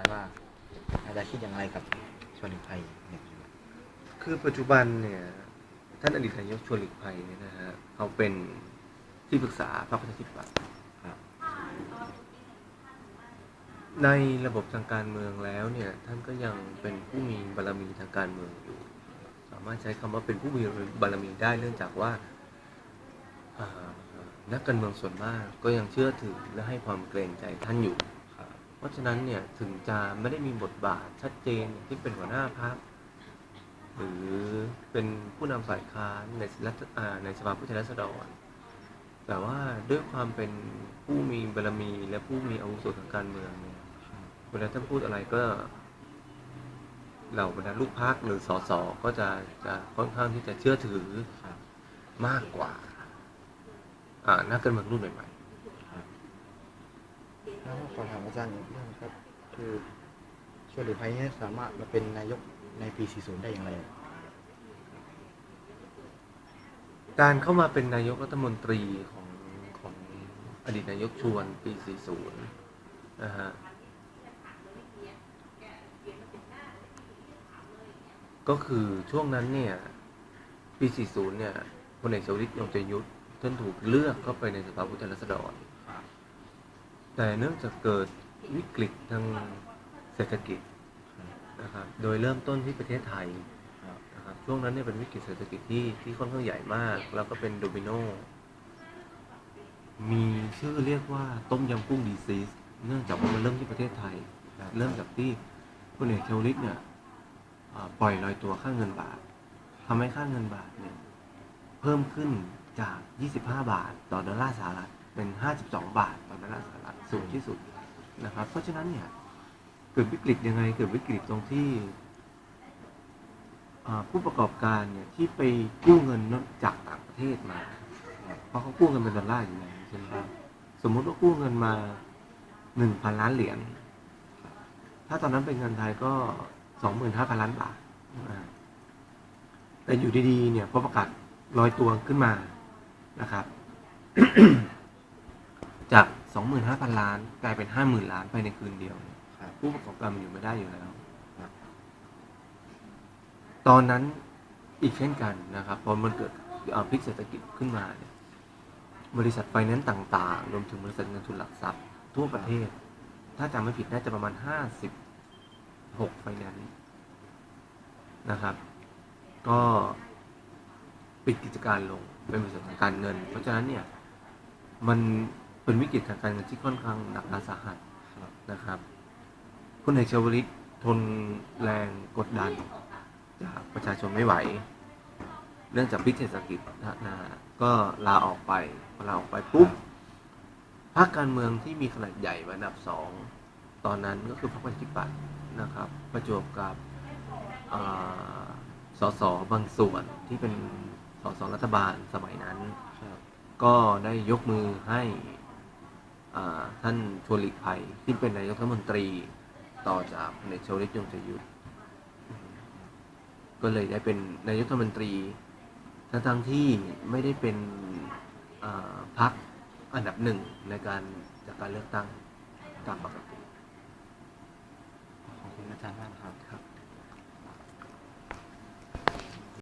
ารย์ว่าอาจารย์คิดอย่างไรกับชวนหลีกภัยในปัจจุบันคือปัจจุบันเนี่ยท่านอดีตนายกชวนหลีกภัยเนี่ยนะฮะเขาเป็นที่ปรึกษาพรรคประชาธิปัตย์ในระบบทางการเมืองแล้วเนี่ยท่านก็ยังเป็นผู้มีบารมีทางการเมืองอยู่ สามารถใช้คำว่าเป็นผู้มีบารมีได้เนื่องจากว่านักการเมืองส่วนมากก็ยังเชื่อถือและให้ความเกรงใจท่านอยู่ เพราะฉะนั้นเนี่ยถึงจะไม่ได้มีบทบาทชัดเจนที่เป็นหัวหน้าพรรคหรือเป็นผู้นำฝ่ายค้านในรัฐในสภาผู้แทนราษฎรแต่ว่าด้วยความเป็นผู้มีบารมีและผู้มีอาวุโสทางการเมืองเนี่ยเวลาท่านพูดอะไรก็เหล่าบรรดาลูกพรรคหรือสสก็จะจะค่อนข้างที่จะเชื่อถือมากกว่านักการเมืองรุ่นใหม่ ขอถามอาจารย์อีกเรื่องครับ คือชวนหลีกภัยเนี่ยสามารถมาเป็นนายกในปี 40 ได้อย่างไรการเข้ามาเป็นนายกรัฐมนตรีของของอดีตนายกชวนปี 40 นะฮะ ก็คือช่วงนั้นเนี่ย ปี 40 เนี่ยพลเอกชวลิตยงใจยุทธท่านถูกเลือกเข้าไปในสภาผู้แทนราษฎร แต่เนื่องจากเกิดวิกฤตทางเศรษฐกิจนะครับโดยเริ่มต้นที่ประเทศไทยนะครับช่วงนั้นเนี่ยเป็นวิกฤตเศรษฐกิจที่ที่ค่อนข้างใหญ่มาก แล้วก็เป็นโดมิโนมีชื่อเรียกว่าต้มยำกุ้งดีซีสเนื่องจากว่ามันเริ่มที่ประเทศไทย เริ่มจากที่พลเอกชวลิตเนี่ยปล่อยลอยตัวค่าเงินบาททำให้ค่าเงินบาทเนี่ยเพิ่มขึ้นจาก 25 บาท ต่อดอลลาร์สหรัฐ เป็น 52 บาทต่อดอลลาร์สหรัฐสูงที่สุดนะครับ เพราะฉะนั้นเนี่ยเกิดวิกฤตยังไง เกิดวิกฤตตรงที่ผู้ประกอบการเนี่ยที่ไปกู้เงินจากต่างประเทศมา เพราะเขากู้เงินเป็นดอลลาร์อยู่แล้วใช่ไหมครับสมมุติว่ากู้เงินมาหนึ่งพันล้านเหรียญ ถ้าตอนนั้นเป็นเงินไทยก็สองหมื่นห้าพันล้านบาท แต่อยู่ดีๆ เนี่ยพอประกาศลอยตัวขึ้นมานะครับ จากสองหมื่นห้าพันล้าน กลายเป็นห้าหมื่นล้านภายในคืนเดียวเนี่ยครับผู้ประกอบการมันอยู่ไม่ได้อยู่แล้ว ครับ ตอนนั้นอีกเช่นกันนะครับ พอมันเกิดเอ่อพิกเศรษฐกิจขึ้นมาเนี่ยบริษัทไฟแนนซ์ต่างๆ รวมถึงบริษัทเงินทุนหลักทรัพย์ ทั่วประเทศ ถ้าจำไม่ผิดน่าจะประมาณห้าสิบหกไฟแนนซ์นะครับ ก็ปิดกิจการลงเป็นบริษัททางการเงิน เพราะฉะนั้นเนี่ย มัน เป็นวิกฤตทางการเงินที่ค่อนข้างหนักหนาสาหัสครับนะครับ คุณเอกชวลิตทนแรงกดดันจากประชาชนไม่ไหว เนื่องจากพิษเศรษฐกิจนะนะก็ลาออกไปพอลาออกไปปุ๊บพรรคการเมืองที่มีขนาดใหญ่อันดับสองตอนนั้นก็คือพรรคประชาธิปัตย์นะครับ ประจวบกับอ่าสสบางส่วนที่เป็นสสรัฐบาลสมัยนั้นครับก็ได้ยกมือให้อ่า ท่านชวนหลีกภัยที่เป็นนายกรัฐมนตรีต่อจากพลเอกชวลิตยงใจยุทธก็เลยได้เป็นนายกรัฐมนตรีทั้งทั้งๆที่ไม่ได้เป็นอ่าพรรคอันดับหนึ่งในการจากการเลือกตั้งตามปกติขอบคุณอาจารย์มากครับครับ